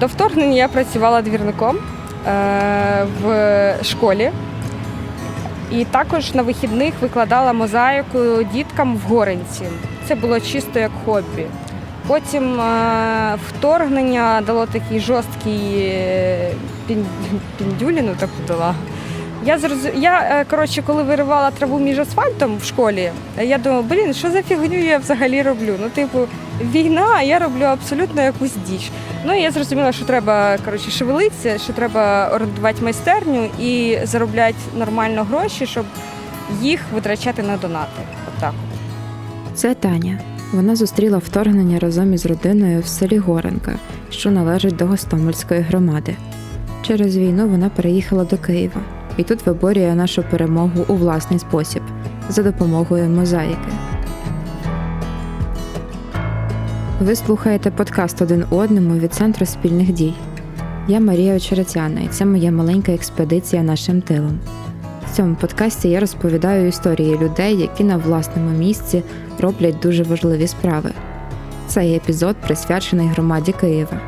До вторгнення я працювала двірником е, в школі. І також на вихідних викладала мозаїку діткам в Горенці. Це було чисто як хобі. Потім е, вторгнення дало такий жорсткий е, пін- піндюліну таку дала. Я зроз... я коротше, коли виривала траву між асфальтом в школі, я думала, блін, що за фігню я взагалі роблю? Ну, типу, війна, а я роблю абсолютно якусь діч. Ну і я зрозуміла, що треба коротше, шевелитися, що треба орендувати майстерню і заробляти нормально гроші, щоб їх витрачати на донати. Отак. Це Таня. Вона зустріла вторгнення разом із родиною в селі Горенка, що належить до Гостомельської громади. Через війну вона переїхала до Києва і тут виборює нашу перемогу у власний спосіб за допомогою мозаїки. Ви слухаєте подкаст один одному від центру спільних дій. Я Марія Очеретяна, і це моя маленька експедиція нашим тилом. В цьому подкасті я розповідаю історії людей, які на власному місці роблять дуже важливі справи. Цей епізод присвячений громаді Києва.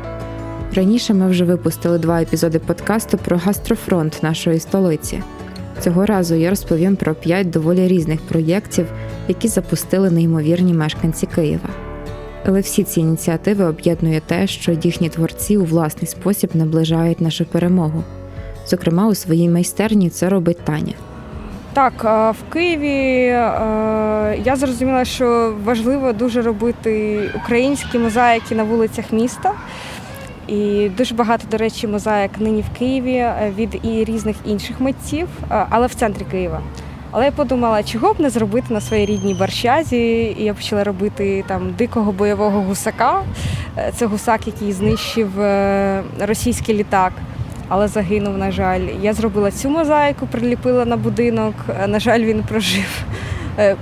Раніше ми вже випустили два епізоди подкасту про гастрофронт нашої столиці. Цього разу я розповім про п'ять доволі різних проєктів, які запустили неймовірні мешканці Києва. Але всі ці ініціативи об'єднує те, що їхні творці у власний спосіб наближають нашу перемогу. Зокрема, у своїй майстерні це робить Таня. Так, е, в Києві е, я зрозуміла, що важливо дуже робити українські мозаїки на вулицях міста. І дуже багато, до речі, мозаїк нині в Києві е, від і різних інших митців, але в центрі Києва. Але я подумала, чого б не зробити на своїй рідній Барщазі. І я почала робити там дикого бойового гусака. Е, Це гусак, який знищив е, російський літак, але загинув, на жаль. Я зробила цю мозаїку, приліпила на будинок. Е, На жаль, він прожив.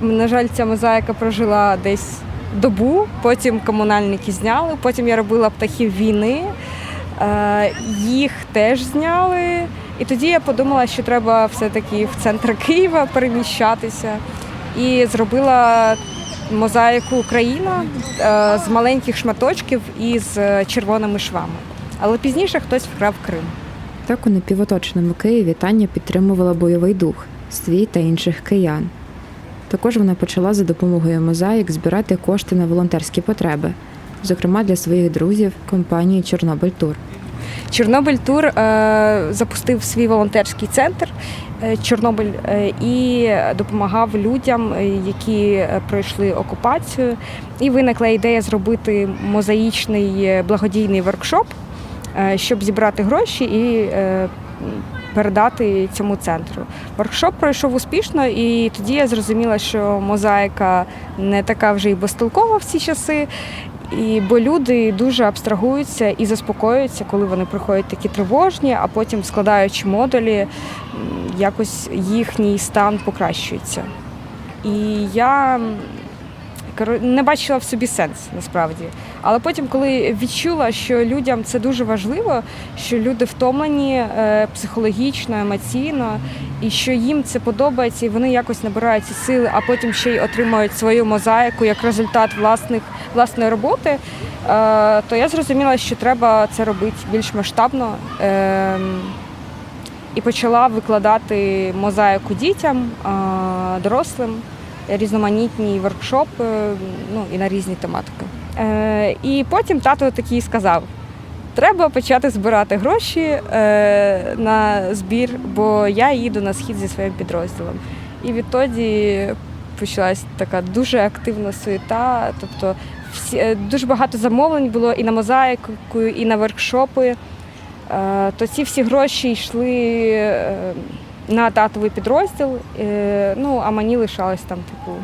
На жаль, ця мозаїка прожила десь добу, потім комунальники зняли, потім я робила птахів війни, їх теж зняли. І тоді я подумала, що треба все-таки в центр Києва переміщатися. І зробила мозаїку Україна е, з маленьких шматочків із е, червоними швами. Але пізніше хтось вкрав Крим. Так у напівоточеному Києві Таня підтримувала бойовий дух свій та інших киян. Також вона почала за допомогою мозаїк збирати кошти на волонтерські потреби, зокрема для своїх друзів компанії Чорнобиль Тур. Чорнобиль Тур е, запустив свій волонтерський центр е, Чорнобиль е, і допомагав людям, які пройшли окупацію. І виникла ідея зробити мозаїчний благодійний воркшоп, щоб зібрати гроші і передати цьому центру. Воркшоп пройшов успішно, і тоді я зрозуміла, що мозаїка не така вже й безтолкова в ці часи. І бо люди дуже абстрагуються і заспокоюються, коли вони приходять такі тривожні, а потім, складаючи модулі, якось їхній стан покращується. І я не бачила в собі сенс насправді. Але потім, коли відчула, що людям це дуже важливо, що люди втомлені е, психологічно, емоційно, і що їм це подобається, і вони якось набирають ці сили, а потім ще й отримують свою мозаїку як результат власних власної роботи, е, то я зрозуміла, що треба це робити більш масштабно. Ем, І почала викладати мозаїку дітям, е, дорослим, різноманітні воркшопи, ну і на різні тематики. Е, І потім тато такий сказав: треба почати збирати гроші е, на збір, бо я їду на схід зі своїм підрозділом. І відтоді почалась така дуже активна суєта. Тобто всі, е, дуже багато замовлень було і на мозаїку, і на воркшопи. То ці всі гроші йшли на татовий підрозділ. Ну, а мені лишалось там, типу,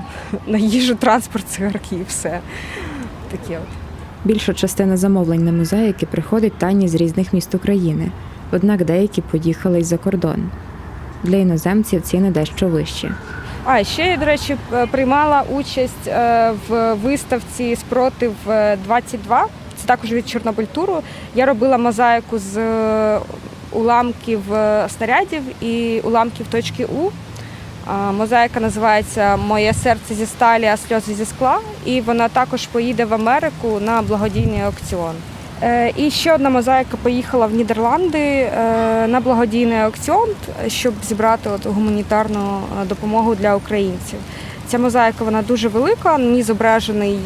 на їжу, транспорт, цигарки і все. Таке от. Більша частина замовлень на мозаїки приходить Тані з різних міст України, однак деякі поїхали й за кордон. Для іноземців ціни дещо вищі. А ще я, до речі, приймала участь е, в виставці Спротив е, 22. Це також від Чорнобильтуру. Я робила мозаїку з е, уламків е, снарядів і уламків точки У. Мозаїка називається Моє серце зі сталі, а сльози зі скла. І вона також поїде в Америку на благодійний аукціон. Е, І ще одна мозаїка поїхала в Нідерланди е, на благодійний аукціон, щоб зібрати от гуманітарну е, допомогу для українців. Ця мозаїка вона дуже велика. На ній зображений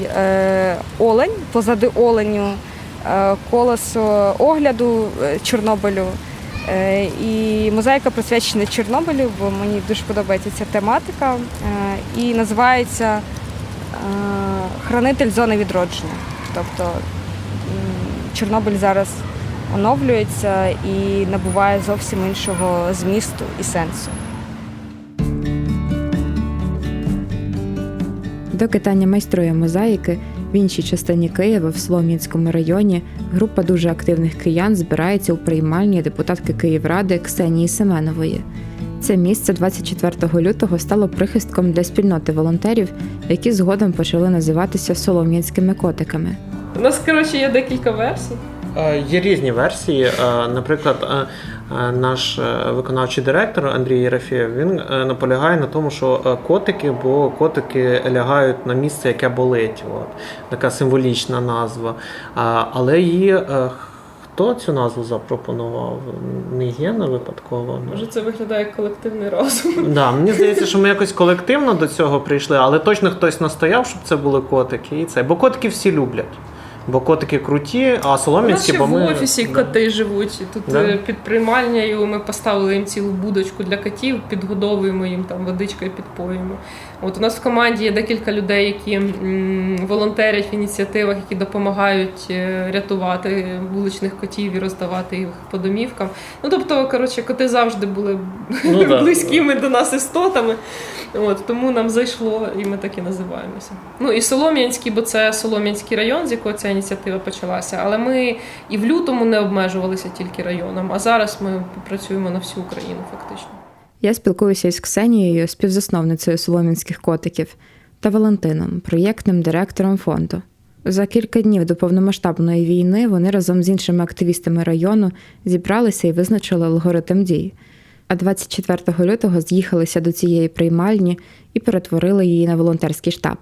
олень, позади оленю колесо огляду Чорнобилю. Е, І мозаїка присвячена Чорнобилю, бо мені дуже подобається ця тематика. Е, І називається е, Хранитель зони відродження. Тобто Чорнобиль зараз оновлюється і набуває зовсім іншого змісту і сенсу. Доки Таня майструє мозаїки, в іншій частині Києва, в Солом'янському районі, група дуже активних киян збирається у приймальні депутатки Київради Ксенії Семенової. Це місце 24 лютого стало прихистком для спільноти волонтерів, які згодом почали називатися солом'янськими котиками. У нас, коротше, є декілька версій. Е, Є різні версії. Е, Наприклад, е, наш виконавчий директор Андрій Єрофєєв, він наполягає на тому, що котики, бо котики лягають на місце, яке болить. От. Така символічна назва. Але її хто цю назву запропонував? Не Гена випадково. Може, це виглядає як колективний розум. Да, мені здається, що ми якось колективно до цього прийшли, але точно хтось настояв, щоб це були котики. І це. Бо котики всі люблять. Бо котики круті, а солом'янські, бо в офісі Да. коти живуть. Тут Да? е, під приймальнею ми поставили їм цілу будочку для котів, підгодовуємо їм там водичкою, підпоюємо. От у нас в команді є декілька людей, які волонтерять в ініціативах, які допомагають е, рятувати вуличних котів і роздавати їх по домівкам. Ну тобто, коротше, коти завжди були Ну, да. близькими до нас істотами. От, тому нам зайшло, і ми так і називаємося. Ну і Солом'янський, бо це Солом'янський район, з якого ця ініціатива почалася. Але ми і в лютому не обмежувалися тільки районом, а зараз ми працюємо на всю Україну, фактично. Я спілкуюся із Ксенією, співзасновницею солом'янських котиків, та Валентином, проєктним директором фонду. За кілька днів до повномасштабної війни вони разом з іншими активістами району зібралися і визначили алгоритм дій. А 24 лютого з'їхалися до цієї приймальні і перетворили її на волонтерський штаб.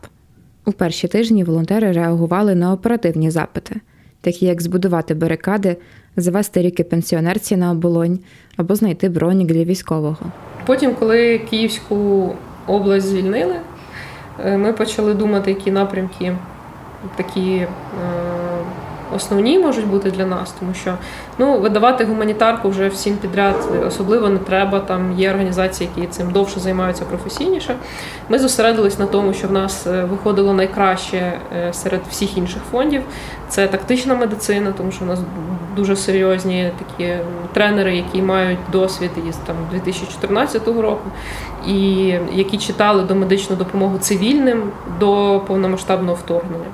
У перші тижні волонтери реагували на оперативні запити, такі як збудувати барикади, завести ріки пенсіонерці на оболонь або знайти бронік для військового. Потім, коли Київську область звільнили, е, ми почали думати, які напрямки такі е, основні можуть бути для нас, тому що ну, видавати гуманітарку вже всім підряд особливо не треба. Там є організації, які цим довше займаються професійніше. Ми зосередились на тому, що в нас е, виходило найкраще е, серед всіх інших фондів. Це тактична медицина, тому що в нас дуже серйозні такі тренери, які мають досвід із там 2014 року, і які читали до медичну допомогу цивільним до повномасштабного вторгнення.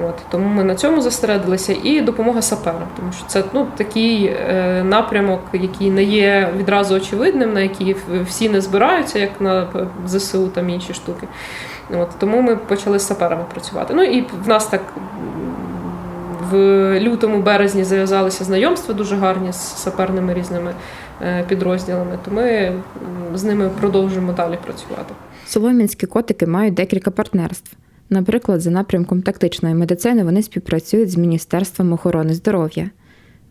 От тому ми на цьому зосередилися, і допомога саперам, тому що це ну такий е, напрямок, який не є відразу очевидним, на який всі не збираються, як на ЗСУ там інші штуки. От тому ми почали з саперами працювати. Ну і в нас так в лютому березні зав'язалися знайомства дуже гарні з саперними різними е, підрозділами. То ми з ними продовжуємо далі працювати. Солом'янські котики мають декілька партнерств. Наприклад, за напрямком тактичної медицини вони співпрацюють з Міністерством охорони здоров'я.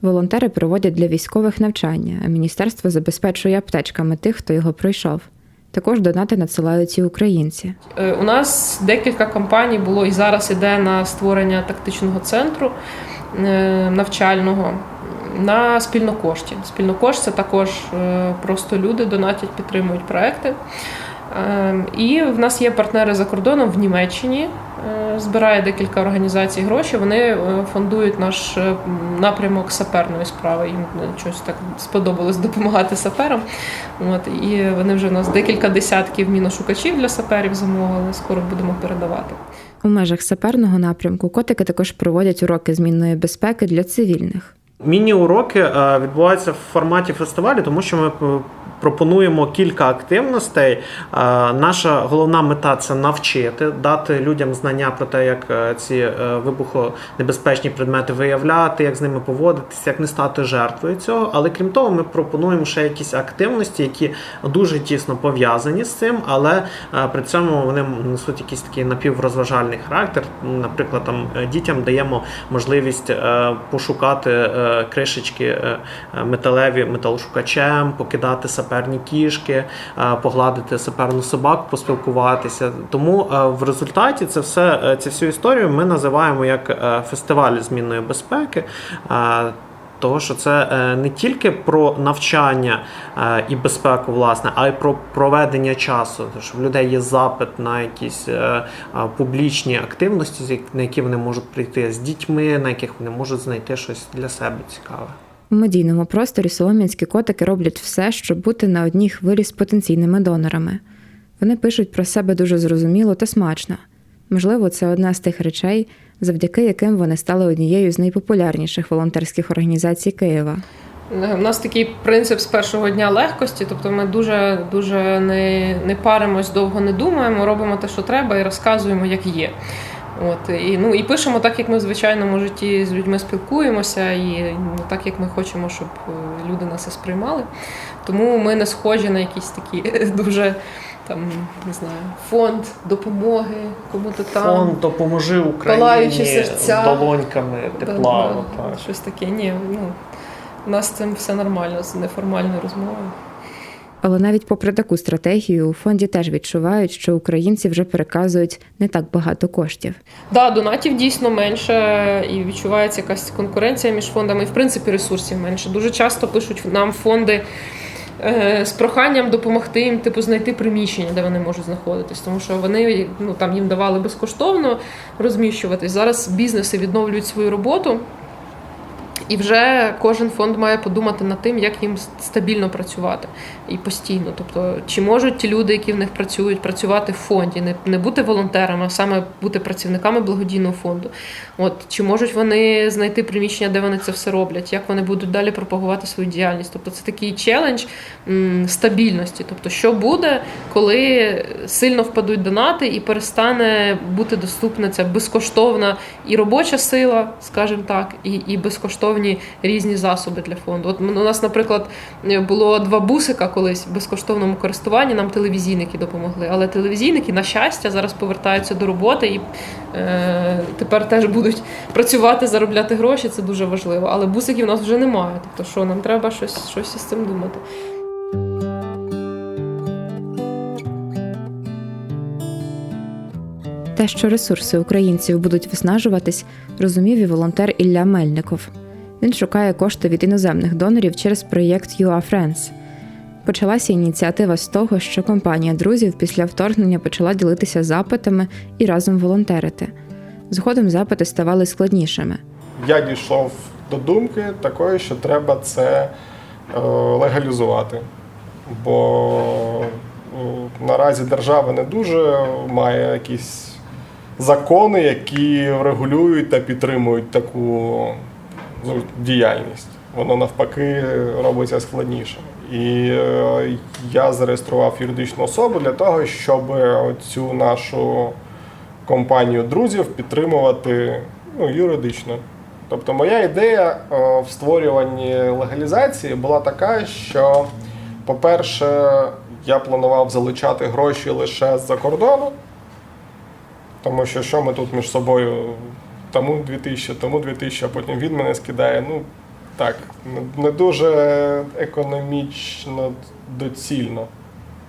Волонтери проводять для військових навчання, а міністерство забезпечує аптечками тих, хто його пройшов. Також донати надсилають і українці. Е, У нас декілька кампаній було і зараз іде на створення тактичного центру е, навчального на спільнокошті. Спільнокошт це також е, просто люди донатять, підтримують проекти. Е, І в нас є партнери за кордоном в Німеччині. е, Збирає декілька організацій гроші. Вони е, фондують наш е, напрямок саперної справи. Їм щось так сподобалось допомагати саперам. От і вони вже у нас декілька десятків міношукачів для саперів замовили. Скоро будемо передавати. У межах саперного напрямку котики також проводять уроки змінної безпеки для цивільних. Міні-уроки відбуваються в форматі фестивалю, тому що ми пропонуємо кілька активностей. Е, Наша головна мета це навчити, дати людям знання про те, як е, ці е, вибухонебезпечні предмети виявляти, як з ними поводитися, як не стати жертвою цього. Але крім того, ми пропонуємо ще якісь активності, які дуже тісно пов'язані з цим, але при цьому вони несуть якийсь такий напіврозважальний характер. Наприклад, там дітям даємо можливість пошукати кришечки металеві металошукачем, покидати саперні кішки, е, погладити саперну собаку, поспілкуватися. Тому е, в результаті це все е, цю всю історію ми називаємо як фестиваль змінної безпеки. Того, що це не тільки про навчання і безпеку, власне, а й про проведення часу. Тому що в людей є запит на якісь публічні активності, на які вони можуть прийти з дітьми, на яких вони можуть знайти щось для себе цікаве. У медійному просторі солом'янські котики роблять все, щоб бути на одній хвилі з потенційними донорами. Вони пишуть про себе дуже зрозуміло та смачно. Можливо, це одна з тих речей, завдяки яким вони стали однією з найпопулярніших волонтерських організацій Києва. У нас такий принцип з першого дня легкості, тобто ми дуже дуже не, не паримось, довго не думаємо, робимо те, що треба, і розказуємо, як є. От і ну і пишемо так, як ми в звичайному житті з людьми спілкуємося, і ну, так як ми хочемо, щоб е, люди нас і сприймали. Тому ми не схожі на якісь такі дуже там не знаю, фонд допомоги, кому-то там. Фонд допоможи Україні Палаючі серця. долоньками тепла. Да, да, отак. Щось таке. Ні, ну у нас з цим все нормально, з неформальною розмовою. Але навіть попри таку стратегію, у фонді теж відчувають, що українці вже переказують не так багато коштів. Да, донатів дійсно менше і відчувається якась конкуренція між фондами. І, в принципі, ресурсів менше. Дуже часто пишуть нам фонди е, з проханням допомогти їм, типу, знайти приміщення, де вони можуть знаходитись. Тому що вони ну там їм давали безкоштовно розміщуватись. Зараз бізнеси відновлюють свою роботу. І вже кожен фонд має подумати над тим, як їм стабільно працювати і постійно. Тобто, чи можуть ті люди, які в них працюють, працювати в фонді, не, не бути волонтерами, а саме бути працівниками благодійного фонду. От чи можуть вони знайти приміщення, де вони це все роблять, як вони будуть далі пропагувати свою діяльність? Тобто, це такий челендж стабільності. Тобто, що буде, коли сильно впадуть донати і перестане бути доступна ця безкоштовна і робоча сила, скажімо так, і, і безкоштовні різні засоби для фонду. От у нас, наприклад, було два бусика колись в безкоштовному користуванні. Нам телевізійники допомогли. Але телевізійники, на щастя, зараз повертаються до роботи і е, тепер теж будуть працювати, заробляти гроші. Це дуже важливо. Але бусиків у нас вже немає. Тобто, що нам треба щось, щось із цим думати. Те, що ресурси українців будуть виснажуватись, розумів і волонтер Ілля Мельников. Він шукає кошти від іноземних донорів через проєкт UA Friends. Почалася ініціатива з того, що компанія друзів після вторгнення почала ділитися запитами і разом волонтерити. Згодом запити ставали складнішими. я дійшов до думки такої, що треба це е, легалізувати. Бо е, наразі держава не дуже має якісь закони, які регулюють та підтримують таку діяльність. Воно навпаки робиться складніше. І е, я зареєстрував юридичну особу для того, щоб цю нашу компанію друзів підтримувати ну, юридично. Тобто, моя ідея е, в створюванні легалізації була така, що, по-перше, я планував залучати гроші лише з-за кордону, тому що що ми тут між собою тому 2000, тому 2000, а потім він мене скидає. Ну, так, не- дуже економічно доцільно.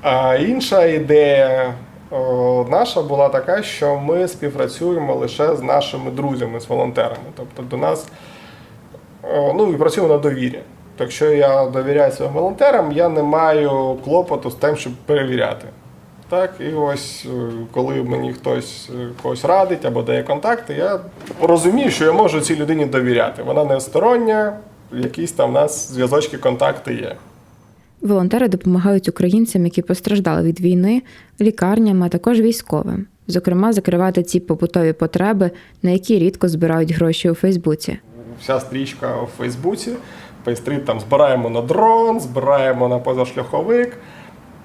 А інша ідея наша була така, що ми співпрацюємо лише з нашими друзями, з волонтерами. Тобто до нас ну, і працюємо на довір'я. Так що я довіряю своїм волонтерам, я не маю клопоту з тим, щоб перевіряти. Так, і ось е, коли мені хтось е, когось радить або дає контакти, я розумію, що я можу цій людині довіряти. Вона не стороння, якісь там в нас зв'язочки, контакти є. Волонтери допомагають українцям, які постраждали від війни, лікарням, а також військовим. Зокрема, закривати ці побутові потреби, на які рідко збирають гроші у Фейсбуці. Вся стрічка в Фейсбуці Пейстріт там збираємо на дрон, збираємо на позашляховик.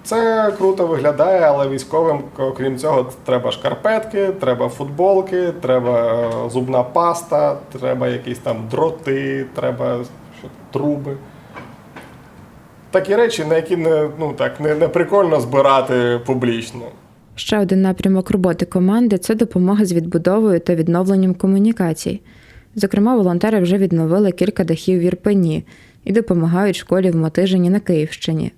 Це круто виглядає, але військовим, окрім цього, треба шкарпетки, треба футболки, треба е, зубна паста, треба якісь там дроти, треба що, труби. Такі речі, на які не, ну, так, не, не прикольно збирати публічно. Ще один напрямок роботи команди це допомога з відбудовою та відновленням комунікацій. Зокрема, волонтери вже відновили кілька дахів в Ірпені і допомагають школі в Мотижині на Київщині.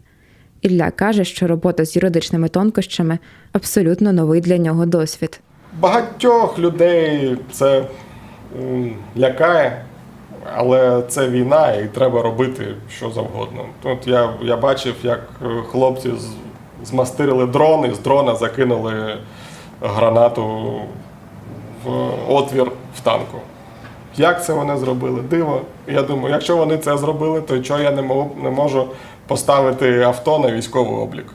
Ілля каже, що робота з юридичними тонкощами абсолютно новий для нього досвід. Багатьох людей це лякає, але це війна і треба робити що завгодно. Тут я, я бачив, як е, хлопці змастирили дрон і з дрона закинули гранату в отвір в танку. Як це вони зробили? Диво. Я думаю, якщо вони це зробили, то чого я не можу поставити авто на військовий облік?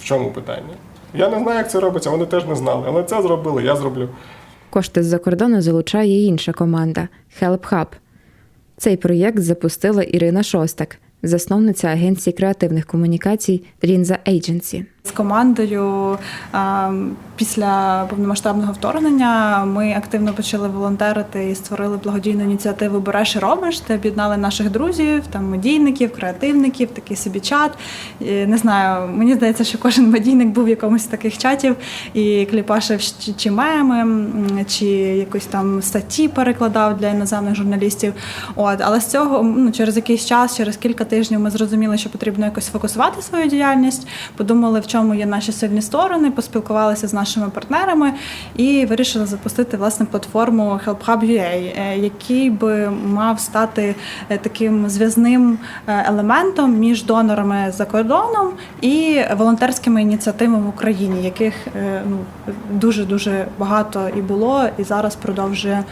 В чому питання? Я не знаю, як це робиться, вони теж не знали. Але це зробили, я зроблю. Кошти з-за кордону залучає й інша команда Help Hub. Цей проєкт запустила Ірина Шостак, засновниця агенції креативних комунікацій Рінза Agency. З командою після повномасштабного вторгнення ми активно почали волонтерити і створили благодійну ініціативу Береш і робиш, де об'єднали наших друзів, там медійників, креативників, такий собі чат. Не знаю, мені здається, що кожен медійник був в якомусь з таких чатів і кліпашив чи, меми, чи якось там статті перекладав для іноземних журналістів. От, але з цього ну, через якийсь час, через кілька тижнів, ми зрозуміли, що потрібно якось фокусувати свою діяльність. Подумали, в чому є наші сильні сторони, поспілкувалися з нашими партнерами і вирішили запустити власне платформу Help Hub е, який би мав стати е, таким зв'язним е, елементом між донорами за кордоном і волонтерськими ініціативами в Україні, яких ну дуже дуже багато і було, і зараз продовжує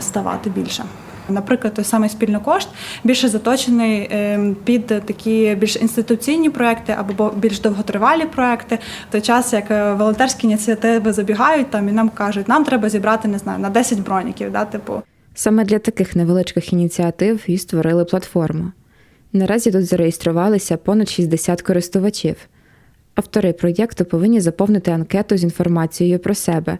ставати більше. Наприклад, той самий спільнокошт більше заточений ем, під такі більш інституційні проекти або більш довготривалі проекти. В той час, як е, волонтерські ініціативи забігають там і нам кажуть, нам треба зібрати не знаю на 10 броніків, да, типу. Саме для таких невеличких ініціатив і створили платформу. Наразі тут зареєструвалися понад 60 користувачів. Автори проєкту повинні заповнити анкету з інформацією про себе,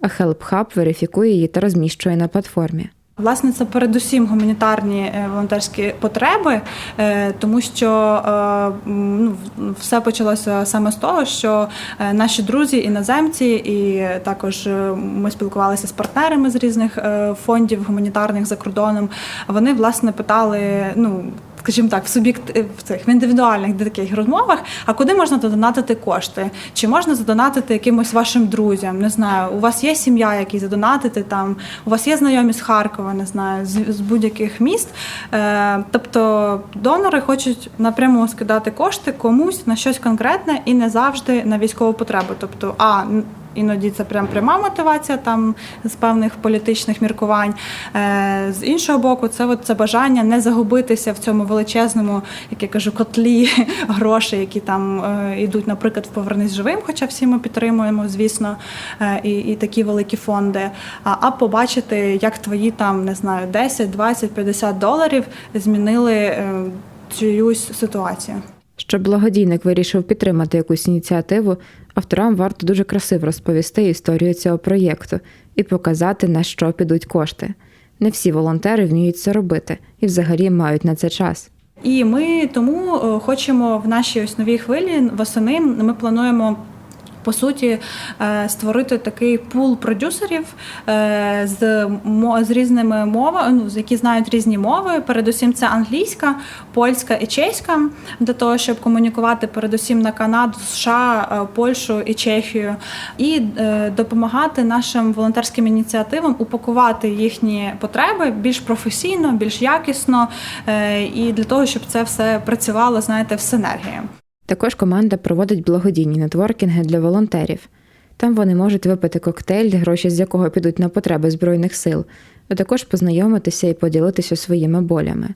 а Help Hub верифікує її та розміщує на платформі. Власне, це передусім гуманітарні е, волонтерські потреби, е, тому що е, ну, все почалося саме з того, що наші друзі, іноземці, і також ми спілкувалися з партнерами з різних фондів гуманітарних за кордоном. Вони власне питали, ну. Скажімо так, в суб'єкт в цих в індивідуальних таких розмовах, а куди можна донатити кошти? Чи можна задонатити якимось вашим друзям? Не знаю, у вас є сім'я, якій задонатити там, у вас є знайомі з Харкова, не знаю, з, з будь-яких міст. Е, тобто донори хочуть напряму скидати кошти комусь на щось конкретне і не завжди на військову потребу. Тобто, а Іноді це прям пряма мотивація там з певних політичних міркувань. Е, з іншого боку, це от це бажання не загубитися в цьому величезному, як я кажу, котлі грошей, які там е, йдуть, наприклад, в повернись живим, хоча всі ми підтримуємо, звісно, е, і, і такі великі фонди. А, а побачити, як твої там не знаю, 10, 20, 50 доларів змінили чиюсь ситуацію. Щоб благодійник вирішив підтримати якусь ініціативу, авторам варто дуже красиво розповісти історію цього проєкту і показати, на що підуть кошти. Не всі волонтери вміють це робити і взагалі мають на це час. І ми тому е, хочемо в нашій ось новій хвилі восени. Ми плануємо. По суті, е, створити такий пул продюсерів е, з з різними мовами, ну які знають різні мови. Передусім, це англійська, польська і чеська, для того, щоб комунікувати передусім на Канаду, США, е, Польщу і Чехію, і допомагати нашим волонтерським ініціативам упакувати їхні потреби більш професійно, більш якісно, і для того, щоб це все працювало, знаєте, в синергії. Також команда проводить благодійні нетворкінги для волонтерів. Там вони можуть випити коктейль, гроші з якого підуть на потреби Збройних сил, а також познайомитися і поділитися своїми болями.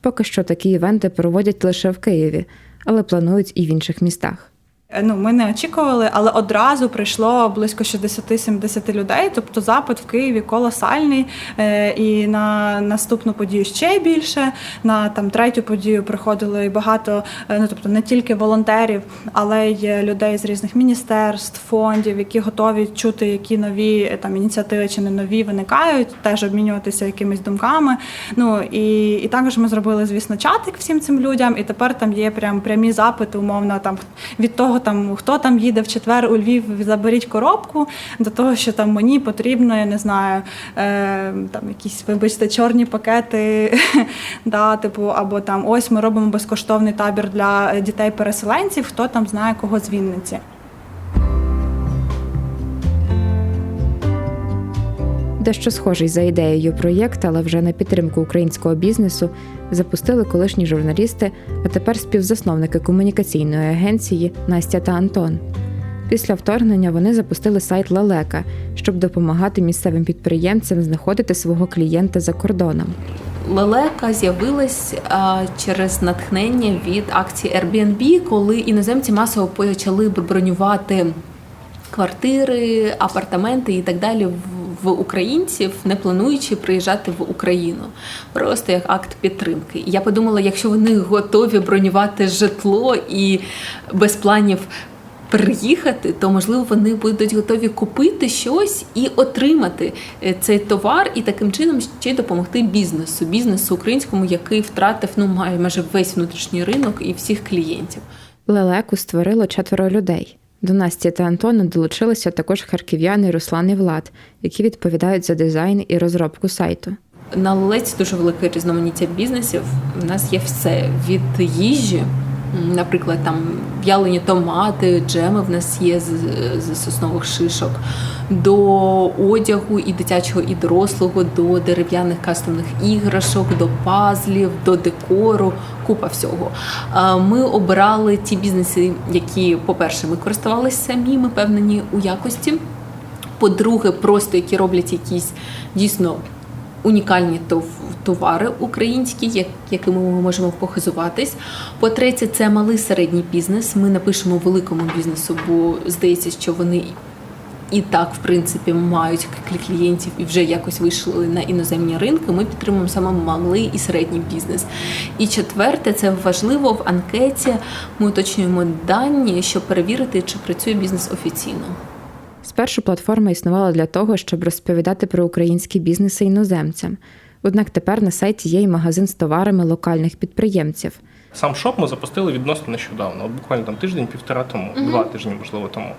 Поки що такі івенти проводять лише в Києві, але планують і в інших містах. Ну, ми не очікували, але одразу прийшло близько 60-70 людей. Тобто запит в Києві колосальний. Е, І на наступну подію ще більше. На там третю подію приходило і багато, е, ну тобто не тільки волонтерів, але й людей з різних міністерств, фондів, які готові чути, які нові е, там ініціативи чи не нові виникають, теж обмінюватися якимись думками. Ну і, і також ми зробили, звісно, чатик всім цим людям, і тепер там є прям прямі запити, умовно там від того, там хто там їде в четвер у Львів, заберіть коробку, до того, що там мені потрібно, я не знаю, е, там якісь, вибачте, чорні пакети, да, типу, або там ось ми робимо безкоштовний табір для дітей-переселенців, хто там знає кого з Вінниці. Дещо схожий за ідеєю проєкт, але вже на підтримку українського бізнесу запустили колишні журналісти, а тепер співзасновники комунікаційної агенції Настя та Антон. Після вторгнення вони запустили сайт Лелека, щоб допомагати місцевим підприємцям знаходити свого клієнта за кордоном. Лелека з'явилась а, через натхнення від акції Airbnb, коли іноземці масово почали бронювати квартири, апартаменти і так далі в- в українців, не плануючи приїжджати в Україну, просто як акт підтримки. Я подумала, якщо вони готові бронювати житло і без планів приїхати, то можливо вони будуть готові купити щось і отримати е, цей товар, і таким чином ще допомогти бізнесу, бізнесу українському, який втратив ну має майже весь внутрішній ринок і всіх клієнтів. Лелеку створило четверо людей. До Насті та Антона долучилися також харків'яни Руслан і Влад, які відповідають за дизайн і розробку сайту. На Лелеці дуже велике різноманіття бізнесів. У нас є все від їжі, наприклад, там в'ялені томати, джеми в нас є з, з соснових шишок, до одягу і дитячого, і дорослого, до дерев'яних кастомних іграшок, до пазлів, до декору, купа всього. Ми обирали ті бізнеси, які, по-перше, ми користувалися самі, ми певнені у якості. По-друге, просто які роблять якісь дійсно унікальні тов- товари українські, як- якими ми можемо похизуватись. По-третє, це малий середній бізнес. Ми напишемо великому бізнесу, бо здається, що вони і так, в принципі, мають клі- клієнтів і вже якось вийшли на іноземні ринки. Ми підтримуємо саме малий і середній бізнес. І четверте, це важливо в анкеті. Ми уточнюємо дані, щоб перевірити, чи працює бізнес офіційно. Спершу платформа існувала для того, щоб розповідати про українські бізнеси іноземцям. Однак тепер на сайті є й магазин з товарами локальних підприємців. Сам шоп ми запустили відносно нещодавно, от буквально там тиждень-півтора тому, два тижні, можливо, тому.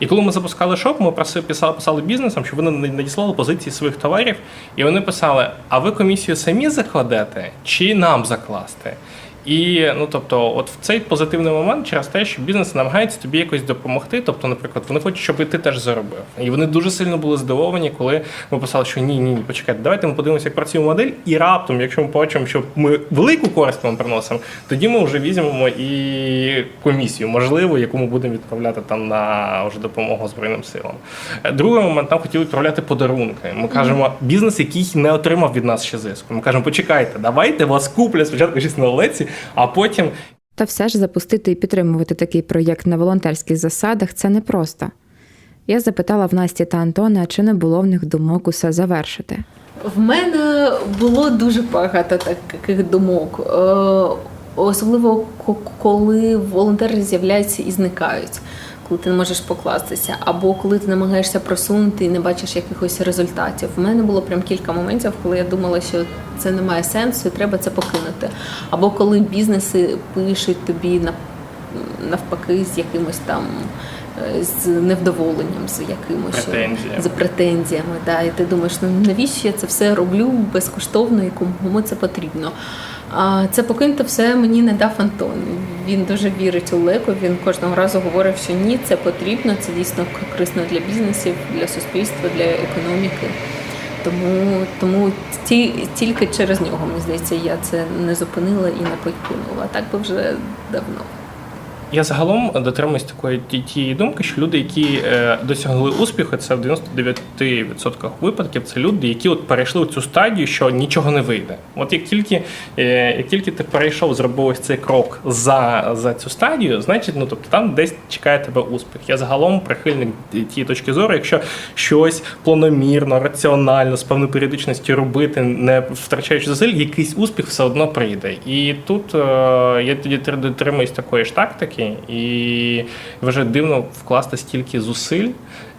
І коли ми запускали шоп, ми писали, писали бізнесам, щоб вони надіслали позиції своїх товарів, і вони писали: а ви комісію самі закладете чи нам закласти? І ну тобто, от в цей позитивний момент через те, що бізнес намагається тобі якось допомогти. Тобто, наприклад, вони хочуть, щоб і ти теж заробив. І вони дуже сильно були здивовані, коли ми писали, що ні, ні, ні, почекайте, давайте ми подивимося, як працює модель, і раптом, якщо ми побачимо, що ми велику користь вам приносимо, тоді ми вже візьмемо і комісію, можливо, яку ми будемо відправляти там на вже допомогу Збройним силам. Е, Другий момент нам хотіли відправляти подарунки. Ми кажемо, бізнес, який не отримав від нас ще зиску. Ми кажемо, почекайте, давайте вас куплять спочатку щось на леці, а потім Та все ж запустити і підтримувати такий проєкт на волонтерських засадах це непросто. Я запитала в Насті та Антона, чи не було в них думок усе завершити. В мене було дуже багато таких думок. Е, Особливо коли волонтери з'являються і зникають, коли ти не можеш покластися, або коли ти намагаєшся просунути і не бачиш якихось результатів. У мене було прям кілька моментів, коли я думала, що це не має сенсу, і треба це покинути. Або коли бізнеси пишуть тобі навпаки з якимось там е, з невдоволенням, з якимось що- Претензіями. з претензіями. Да, і ти думаєш, ну навіщо я це все роблю безкоштовно і кому це потрібно? Це покиньте все мені не дав Антон. Він дуже вірить у леко. Він кожного разу говорив, що ні, це потрібно, це дійсно корисно для бізнесів, для суспільства, для економіки. Тому, тому ті, тільки через нього, мені здається, я це не зупинила і не покинула. Так би вже давно. Я загалом дотримуюсь такої ті- тієї думки, що люди, які е, досягли успіху, це в 99% випадків, це люди, які от перейшли цю стадію, що нічого не вийде. От як тільки, е, як тільки ти перейшов, зробив ось цей крок за, за цю стадію, значить, ну тобто там десь чекає тебе успіх. Я загалом прихильник тієї точки зору, якщо щось планомірно, раціонально, з певною періодичністю робити, не втрачаючи зусиль, якийсь успіх все одно прийде. І тут е, я тоді тр- дотримуюсь такої ж тактики, і вже дивно вкласти стільки зусиль.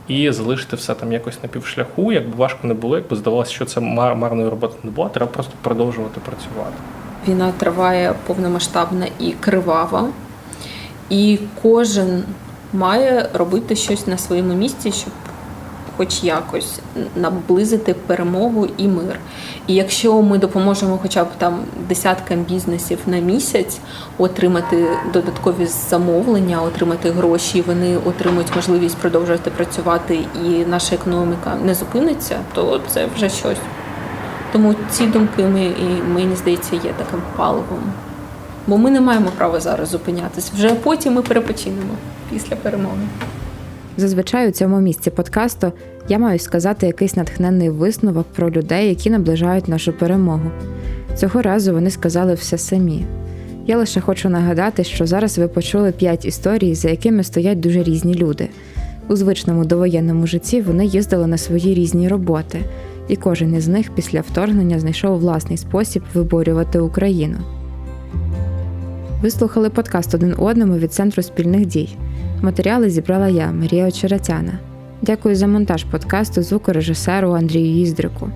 І залишити все там якось на півшляху, якби важко не було, якби здавалося, що це мар- марної роботи не було, треба просто продовжувати працювати. Війна триває повномасштабна і кривава, і кожен має робити щось на своєму місці, щоб хоч якось наблизити перемогу і мир. І якщо ми допоможемо хоча б там десяткам бізнесів на місяць отримати додаткові замовлення, отримати гроші, вони отримують можливість продовжувати працювати, і наша економіка не зупиниться, то це вже щось. Тому ці думки ми, і мені здається, є таким паливом. Бо ми не маємо права зараз зупинятись. Вже потім ми перепочинемо після перемоги. Зазвичай у цьому місці подкасту я маю сказати якийсь натхненний висновок про людей, які наближають нашу перемогу. Цього разу вони сказали все самі. Я лише хочу нагадати, що зараз ви почули п'ять історій, за якими стоять дуже різні люди. У звичному довоєнному житті вони їздили на свої різні роботи, і кожен із них після вторгнення знайшов власний спосіб виборювати Україну. Ви слухали подкаст один одному від Центру спільних дій. Матеріали зібрала я, Марія Очеретяна. Дякую за монтаж подкасту звукорежисеру Андрію Їздрику.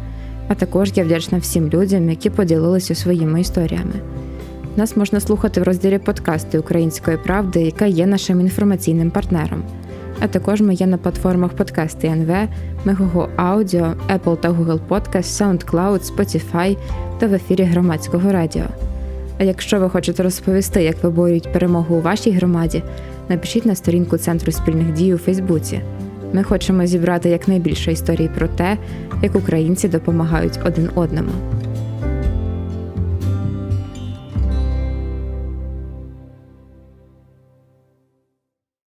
А також я вдячна всім людям, які поділилися своїми історіями. Нас можна слухати в розділі подкасти Української правди, яка є нашим інформаційним партнером. А також ми є на платформах подкасти НВ, Мегого Аудіо, Apple та Google Podcast, SoundCloud, Spotify та в ефірі громадського радіо. А якщо ви хочете розповісти, як виборюють перемогу у вашій громаді, напишіть на сторінку Центру спільних дій у Фейсбуці. Ми хочемо зібрати якнайбільше історій про те, як українці допомагають один одному.